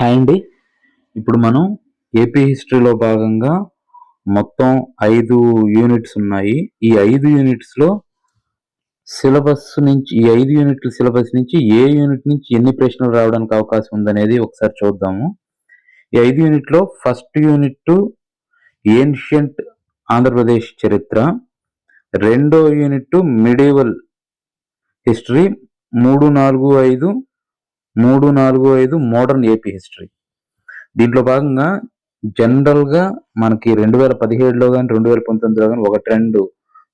Hi అండి. ఇప్పుడు మనం ఏపీ హిస్టరీలో భాగంగా మొత్తం ఐదు యూనిట్స్ ఉన్నాయి. ఈ ఐదు యూనిట్స్లో సిలబస్ నుంచి ఈ ఐదు యూనిట్ల సిలబస్ నుంచి ఏ యూనిట్ నుంచి ఎన్ని ప్రశ్నలు రావడానికి అవకాశం ఉందనేది ఒకసారి చూద్దాము. ఈ ఐదు యూనిట్లో ఫస్ట్ యూనిట్ ఏన్షియంట్ ఆంధ్రప్రదేశ్ చరిత్ర. రెండో యూనిట్ మిడివల్ హిస్టరీ. మూడు నాలుగు ఐదు మూడు నాలుగు ఐదు మోడర్న్ ఏపీ హిస్టరీ దీంట్లో భాగంగా జనరల్గా మనకి రెండు వేల పదిహేడులో కానీ రెండు వేల పంతొమ్మిదిలో కానీ ఒక ట్రెండ్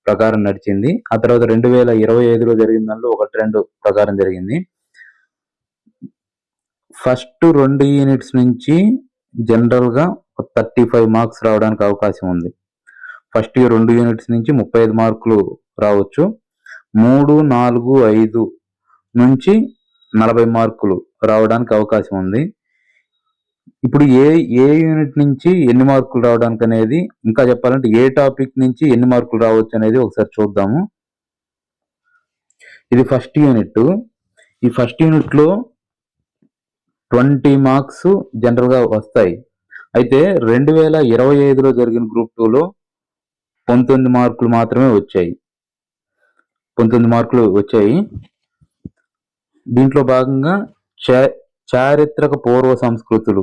ప్రకారం నడిచింది. ఆ తర్వాత రెండు వేల ఇరవై ఐదులో జరిగిన దానిలో ఒక ట్రెండ్ ప్రకారం జరిగింది. ఫస్ట్ రెండు యూనిట్స్ నుంచి జనరల్గా థర్టీ ఫైవ్ మార్క్స్ రావడానికి అవకాశం ఉంది. ఫస్ట్ రెండు యూనిట్స్ నుంచి ముప్పై ఐదు మార్కులు రావచ్చు. మూడు నాలుగు ఐదు నుంచి నలభై మార్కులు రావడానికి అవకాశం ఉంది. ఇప్పుడు ఏ ఏ యూనిట్ నుంచి ఎన్ని మార్కులు రావడానికి అనేది ఇంకా చెప్పాలంటే ఏ టాపిక్ నుంచి ఎన్ని మార్కులు రావచ్చు అనేది ఒకసారి చూద్దాము. ఇది ఫస్ట్ యూనిట్ ఈ ఫస్ట్ యూనిట్లో ట్వంటీ మార్క్స్ జనరల్గా వస్తాయి. అయితే రెండు వేల ఇరవై ఐదులో జరిగిన గ్రూప్ టూలో పంతొమ్మిది మార్కులు మాత్రమే వచ్చాయి. పంతొమ్మిది మార్కులు వచ్చాయి. దీంట్లో భాగంగా చారిత్రక పూర్వ సంస్కృతులు.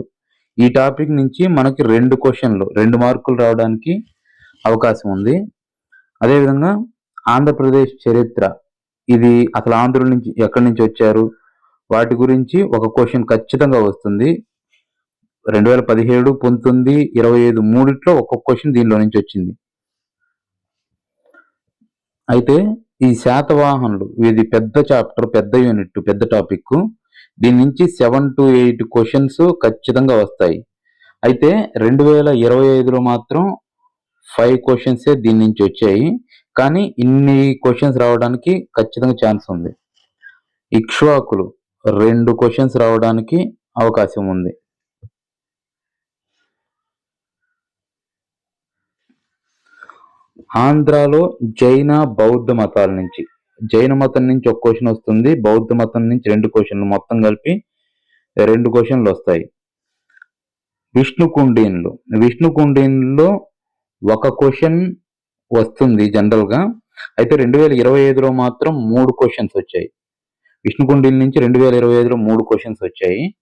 ఈ టాపిక్ నుంచి మనకి రెండు క్వశ్చన్లు రెండు మార్కులు రావడానికి అవకాశం ఉంది. అదేవిధంగా ఆంధ్రప్రదేశ్ చరిత్ర. ఇది అసలు ఆంధ్రుల నుంచి ఎక్కడి నుంచి వచ్చారు? వాటి గురించి ఒక క్వశ్చన్ ఖచ్చితంగా వస్తుంది. రెండు వేల పదిహేడు పంతొమ్మిది ఇరవై ఐదు మూడిట్లో ఒక్కొక్క క్వశ్చన్ దీనిలో నుంచి వచ్చింది. అయితే ఈ శాతవాహనులు ఇది పెద్ద చాప్టర్ పెద్ద యూనిట్ పెద్ద టాపిక్. దీని నుంచి సెవెన్ టు ఎయిట్ క్వశ్చన్స్ ఖచ్చితంగా వస్తాయి. అయితే రెండు వేల ఇరవై ఐదులో మాత్రం ఫైవ్ క్వశ్చన్సే దీని నుంచి వచ్చాయి. కానీ ఇన్ని క్వశ్చన్స్ రావడానికి ఖచ్చితంగా ఛాన్స్ ఉంది. ఇక్ష్వాకులు రెండు క్వశ్చన్స్ రావడానికి అవకాశం ఉంది. ఆంధ్రాలో జైన బౌద్ధ మతాల నుంచి. జైన మతం నుంచి ఒక క్వశ్చన్ వస్తుంది బౌద్ధ మతం నుంచి రెండు క్వశ్చన్లు మొత్తం కలిపి రెండు క్వశ్చన్లు వస్తాయి. విష్ణు కుండీన్లు. విష్ణు కుండీన్లో ఒక క్వశ్చన్ వస్తుంది జనరల్గా అయితే రెండు వేల ఇరవై ఐదులో మాత్రం మూడు క్వశ్చన్స్ వచ్చాయి. విష్ణు కుండీల నుంచి రెండు వేల ఇరవై ఐదులో మూడు క్వశ్చన్స్ వచ్చాయి.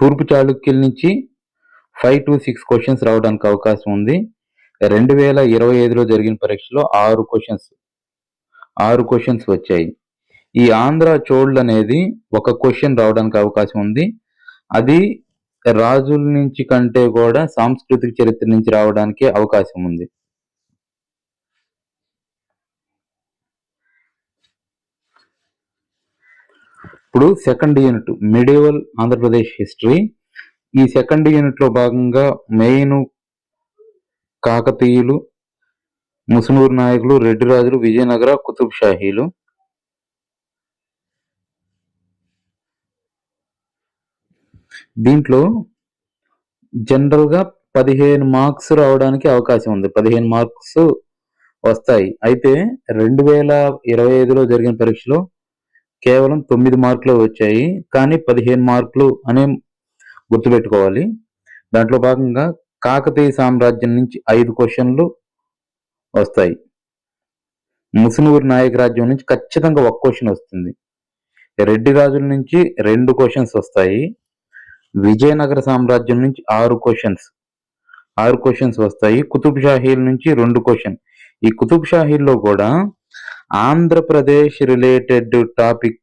తూర్పు చాళుక్యుల నుంచి ఫైవ్ టు సిక్స్ క్వశ్చన్స్ రావడానికి అవకాశం ఉంది. రెండు వేల ఇరవై ఐదులో జరిగిన పరీక్షలో ఆరు క్వశ్చన్స్ ఆరు క్వశ్చన్స్ వచ్చాయి. ఈ ఆంధ్ర చోళ్ళు అనేది ఒక క్వశ్చన్ రావడానికి అవకాశం ఉంది. అది రాజుల నుంచి కంటే కూడా సాంస్కృతిక చరిత్ర నుంచి రావడానికి అవకాశం ఉంది. ఇప్పుడు second unit medieval Andhra Pradesh history ఈ సెకండ్ యూనిట్లో భాగంగా మెయిన్ కాకతీయులు ముసునూరు నాయకులు రెడ్డి రాజులు విజయనగర కుతుబ్ షాహీలు దీంట్లో జనరల్గా పదిహేను మార్క్స్ రావడానికి అవకాశం ఉంది. పదిహేను మార్క్స్ వస్తాయి. అయితే రెండు వేల ఇరవై ఐదులో జరిగిన పరీక్షలో కేవలం తొమ్మిది మార్కులు వచ్చాయి. కానీ పదిహేను మార్కులు అనే గుర్తుపెట్టుకోవాలి. దాంట్లో భాగంగా కాకతీయ సామ్రాజ్యం నుంచి ఐదు క్వశ్చన్లు వస్తాయి. ముసునూరు నాయక రాజ్యం నుంచి ఖచ్చితంగా ఒక క్వశ్చన్ వస్తుంది. రెడ్డి రాజుల నుంచి రెండు క్వశ్చన్స్ వస్తాయి. విజయనగర సామ్రాజ్యం నుంచి ఆరు క్వశ్చన్స్. ఆరు క్వశ్చన్స్ వస్తాయి. కుతుబ్ షాహీల్ నుంచి రెండు క్వశ్చన్. ఈ కుతుబ్ షాహీల్లో కూడా Andhra Pradesh related topic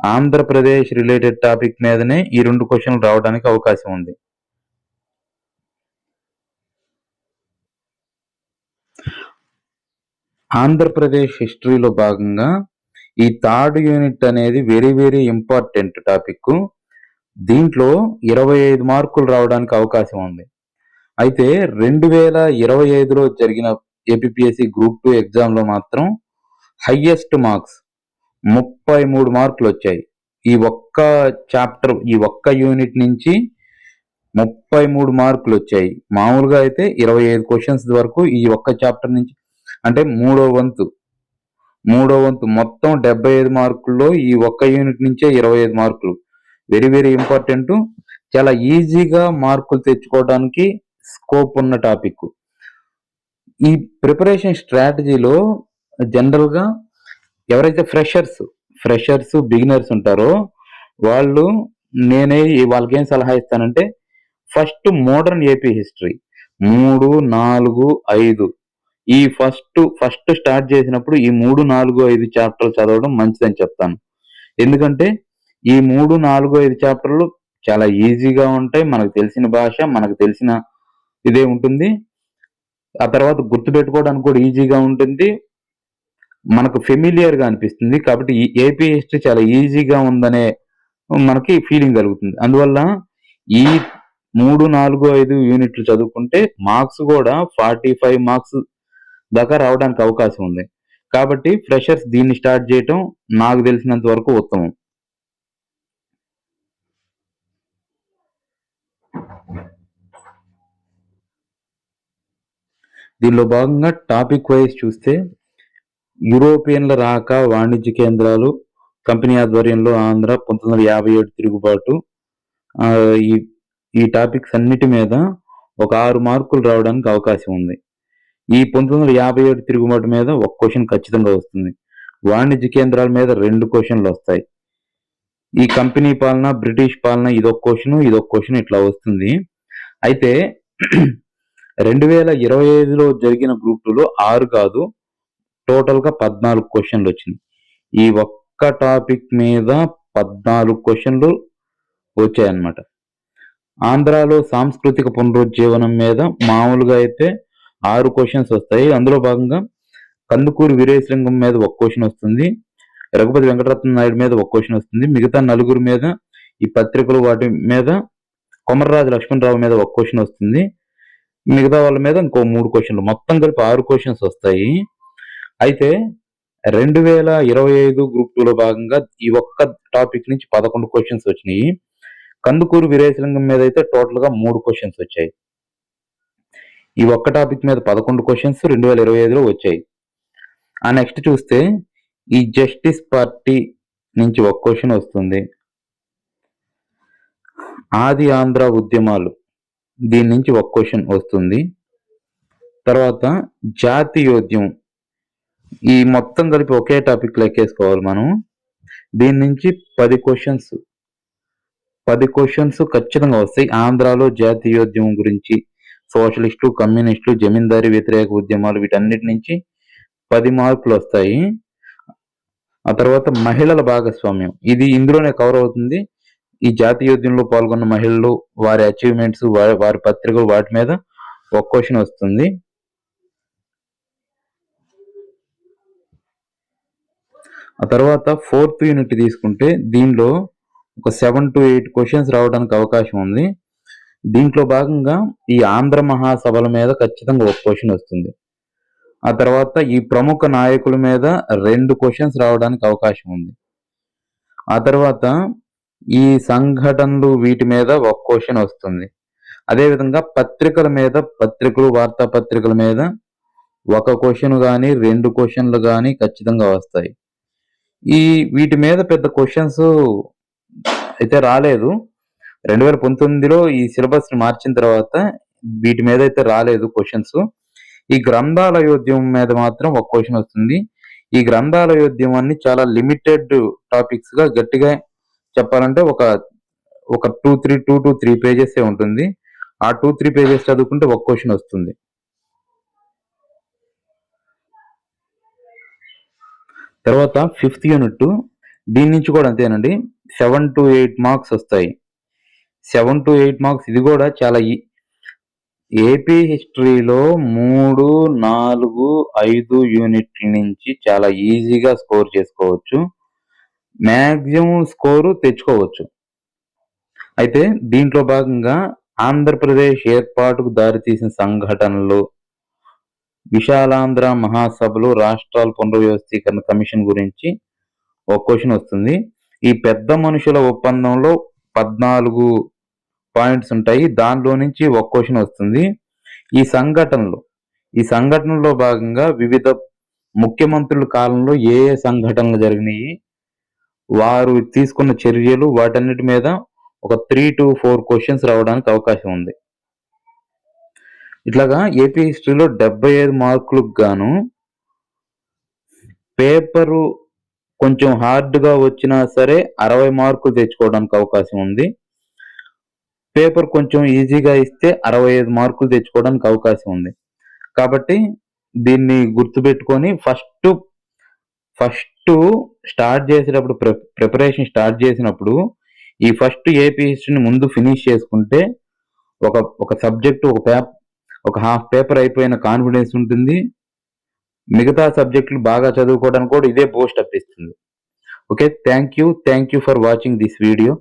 Andhra Pradesh related topic మీదనే ఈ రెండు క్వశ్చన్లు రావడానికి అవకాశం ఉంది. ఆంధ్రప్రదేశ్ హిస్టరీలో భాగంగా ఈ థర్డ్ యూనిట్ అనేది వెరీ వెరీ ఇంపార్టెంట్ టాపిక్ దీంట్లో ఇరవై ఐదు మార్కులు రావడానికి అవకాశం ఉంది. అయితే రెండు వేల ఇరవై ఐదులో జరిగిన ఏపీఎస్సి గ్రూప్ టూ ఎగ్జామ్లో మాత్రం హయ్యెస్ట్ మార్క్స్ ముప్పై మూడు మార్కులు వచ్చాయి. ఈ ఒక్క చాప్టర్ ఈ ఒక్క యూనిట్ నుంచి ముప్పై మూడు మార్కులు వచ్చాయి. మామూలుగా అయితే ఇరవై ఐదు క్వశ్చన్స్ వరకు ఈ ఒక్క చాప్టర్ నుంచి అంటే మూడో వంతు. మూడో వంతు మొత్తం డెబ్బై ఐదు మార్కుల్లో ఈ ఒక్క యూనిట్ నుంచే ఇరవై ఐదు మార్కులు. Very very important. చాలా ఈజీగా మార్కులు తెచ్చుకోవడానికి స్కోప్ ఉన్న టాపిక్. ఈ ప్రిపరేషన్ స్ట్రాటజీలో జనరల్గా ఎవరైతే ఫ్రెషర్స్ ఫ్రెషర్స్ బిగినర్స్ ఉంటారో వాళ్ళు నేనే వాళ్ళకి ఏం సలహా ఇస్తానంటే ఫస్ట్ మోడర్న్ ఏపీ హిస్టరీ. మూడు నాలుగు ఐదు. ఈ ఫస్ట్ ఫస్ట్ స్టార్ట్ చేసినప్పుడు ఈ మూడు నాలుగు ఐదు చాప్టర్లు చదవడం మంచిదని చెప్తాను. ఎందుకంటే ఈ మూడు నాలుగు ఐదు చాప్టర్లు చాలా ఈజీగా ఉంటాయి. మనకు తెలిసిన భాష మనకు తెలిసిన ఇదే ఉంటుంది. ఆ తర్వాత గుర్తుపెట్టుకోవడానికి కూడా ఈజీగా ఉంటుంది. మనకు ఫెమిలియర్గా అనిపిస్తుంది. కాబట్టి ఏపీ హిస్టరీ చాలా ఈజీగా ఉందనే మనకి ఫీలింగ్ కలుగుతుంది. అందువల్ల ఈ మూడు నాలుగు ఐదు యూనిట్లు చదువుకుంటే మార్క్స్ కూడా ఫార్టీ ఫైవ్ మార్క్స్ దాకా రావడానికి అవకాశం ఉంది. కాబట్టి ఫ్రెషర్స్ దీన్ని స్టార్ట్ చేయటం నాకు తెలిసినంత వరకు ఉత్తమం. దీనిలో భాగంగా టాపిక్ వైజ్ చూస్తే యూరోపియన్ల రాక వాణిజ్య కేంద్రాలు కంపెనీ ఆధ్వర్యంలో ఆంధ్ర పంతొమ్మిది వందల యాభై ఏడు తిరుగుబాటు. ఈ ఈ టాపిక్స్ అన్నిటి మీద ఒక ఆరు మార్కులు రావడానికి అవకాశం ఉంది. ఈ పంతొమ్మిది వందల యాభై ఏడు తిరుగుబాటు మీద ఒక క్వశ్చన్ ఖచ్చితంగా వస్తుంది. వాణిజ్య కేంద్రాల మీద రెండు క్వశ్చన్లు వస్తాయి. ఈ కంపెనీ పాలన బ్రిటిష్ పాలన ఇదొక క్వశ్చన్ ఇదొక క్వశ్చన్ ఇట్లా వస్తుంది. అయితే రెండు వేల ఇరవై ఐదులో జరిగిన గ్రూప్ టూలో ఆరు కాదు టోటల్గా పద్నాలుగు క్వశ్చన్లు వచ్చినాయి. ఈ ఒక్క టాపిక్ మీద పద్నాలుగు క్వశ్చన్లు వచ్చాయన్నమాట. ఆంధ్రాలో సాంస్కృతిక పునరుజ్జీవనం మీద మామూలుగా అయితే ఆరు క్వశ్చన్స్ వస్తాయి. అందులో భాగంగా కందుకూరు వీరేశలింగం మీద ఒక క్వశ్చన్ వస్తుంది. రఘుపతి వెంకటరత్న నాయుడు మీద ఒక క్వశ్చన్ వస్తుంది. మిగతా నలుగురు మీద ఈ పత్రికలు వాటి మీద కొమర్రాజు లక్ష్మణరావు మీద ఒక క్వశ్చన్ వస్తుంది. మిగతా వాళ్ళ మీద ఇంకో మూడు క్వశ్చన్లు మొత్తం కలిపి ఆరు క్వశ్చన్స్ వస్తాయి. అయితే రెండు వేల ఇరవై ఐదు గ్రూప్ టూలో భాగంగా ఈ ఒక్క టాపిక్ నుంచి పదకొండు క్వశ్చన్స్ వచ్చినాయి. కందుకూరు వీరేశలింగం మీద అయితే టోటల్గా మూడు క్వశ్చన్స్ వచ్చాయి. ఈ ఒక్క టాపిక్ మీద పదకొండు క్వశ్చన్స్ రెండు వేల ఇరవై ఐదులో వచ్చాయి. ఆ నెక్స్ట్ చూస్తే ఈ జస్టిస్ పార్టీ నుంచి ఒక క్వశ్చన్ వస్తుంది. ఆది ఆంధ్ర ఉద్యమాలు దీని నుంచి ఒక క్వశ్చన్ వస్తుంది. తర్వాత జాతీయోద్యమం ఈ మొత్తం కలిపి ఒకే టాపిక్ లెక్కేసుకోవాలి మనం. దీని నుంచి పది క్వశ్చన్స్ పది క్వశ్చన్స్ ఖచ్చితంగా వస్తాయి. ఆంధ్రాలో జాతీయోద్యమం గురించి సోషలిస్టు కమ్యూనిస్టులు జమీందారీ వ్యతిరేక ఉద్యమాలు వీటన్నిటి నుంచి పది మార్కులు వస్తాయి. ఆ తర్వాత మహిళల భాగస్వామ్యం. ఇది ఇందులోనే కవర్ అవుతుంది. ఈ జాతీయోద్యమంలో పాల్గొన్న మహిళలు వారి అచీవ్మెంట్స్ వారి వారి పత్రికలు వాటి మీద ఒక క్వశ్చన్ వస్తుంది. ఆ తర్వాత ఫోర్త్ యూనిట్ తీసుకుంటే దీనిలో ఒక సెవెన్ టు ఎయిట్ క్వశ్చన్స్ రావడానికి అవకాశం ఉంది. దీంట్లో భాగంగా ఈ ఆంధ్ర మహాసభల మీద ఖచ్చితంగా ఒక క్వశ్చన్ వస్తుంది. ఆ తర్వాత ఈ ప్రముఖ నాయకుల మీద రెండు క్వశ్చన్స్ రావడానికి అవకాశం ఉంది. ఆ తర్వాత ఈ సంఘటనలు వీటి మీద ఒక క్వశ్చన్ వస్తుంది. అదేవిధంగా పత్రికల మీద పత్రికలు వార్తాపత్రికల మీద ఒక క్వశ్చన్ కానీ రెండు క్వశ్చన్లు కానీ ఖచ్చితంగా వస్తాయి. ఈ వీటి మీద పెద్ద క్వశ్చన్స్ అయితే రాలేదు. రెండు వేల పంతొమ్మిదిలో ఈ సిలబస్ని మార్చిన తర్వాత వీటి మీద అయితే రాలేదు క్వశ్చన్స్. ఈ గ్రంథాలయోద్యమం మీద మాత్రం ఒక క్వశ్చన్ వస్తుంది. ఈ గ్రంథాలయోద్యమాన్ని చాలా లిమిటెడ్ టాపిక్స్గా గట్టిగా చెప్పాలంటే ఒక ఒక two three two two three pages ఉంటుంది. ఆ టూ త్రీ పేజెస్ చదువుకుంటే ఒక క్వశ్చన్ వస్తుంది. తర్వాత ఫిఫ్త్ యూనిట్ దీని నుంచి కూడా అంతేనండి. సెవెన్ టు ఎయిట్ మార్క్స్ వస్తాయి. Seven to eight marks. ఇది కూడా చాలా ఏపీ హిస్టరీలో మూడు నాలుగు ఐదు యూనిట్ల నుంచి చాలా ఈజీగా స్కోర్ చేసుకోవచ్చు. మ్యాక్సిమం స్కోరు తెచ్చుకోవచ్చు. అయితే దీంట్లో భాగంగా ఆంధ్రప్రదేశ్ ఏర్పాటుకు దారితీసిన సంఘటనలు విశాలాంధ్ర మహాసభలు రాష్ట్రాల పునర్వ్యవస్థీకరణ కమిషన్ గురించి ఒక క్వశ్చన్ వస్తుంది. ఈ పెద్ద మనుషుల ఒప్పందంలో పద్నాలుగు పాయింట్స్ ఉంటాయి. దానిలో నుంచి ఒక క్వశ్చన్ వస్తుంది. ఈ సంఘటనలు ఈ సంఘటనలో భాగంగా వివిధ ముఖ్యమంత్రుల కాలంలో ఏ ఏ సంఘటనలు జరిగినాయి వారు తీసుకున్న చర్యలు వాటన్నిటి మీద ఒక త్రీ టు ఫోర్ క్వశ్చన్స్ రావడానికి అవకాశం ఉంది. ఇట్లాగా ఏపీ హిస్టరీలో డెబ్బై ఐదు మార్కులకు గాను పేపరు కొంచెం హార్డ్గా వచ్చినా సరే అరవై మార్కులు తెచ్చుకోవడానికి అవకాశం ఉంది. పేపర్ కొంచెం ఈజీగా ఇస్తే అరవై ఐదు మార్కులు తెచ్చుకోవడానికి అవకాశం ఉంది. కాబట్టి దీన్ని గుర్తుపెట్టుకొని ఫస్ట్ ఫస్ట్ స్టార్ట్ చేసేటప్పుడు ప్రిపరేషన్ స్టార్ట్ చేసినప్పుడు ఈ ఫస్ట్ ఏపీ హిస్టరీని ముందు ఫినిష్ చేసుకుంటే ఒక ఒక సబ్జెక్ట్ ఒక పేపర్ ఒక హాఫ్ పేపర్ అయిపోయిన కాన్ఫిడెన్స్ ఉంటుంది. మిగతా సబ్జెక్టులు బాగా చదువుకోవడానికి కూడా ఇదే బూస్ట్ అప్ ఇస్తుంది. Okay thank you thank you for watching this video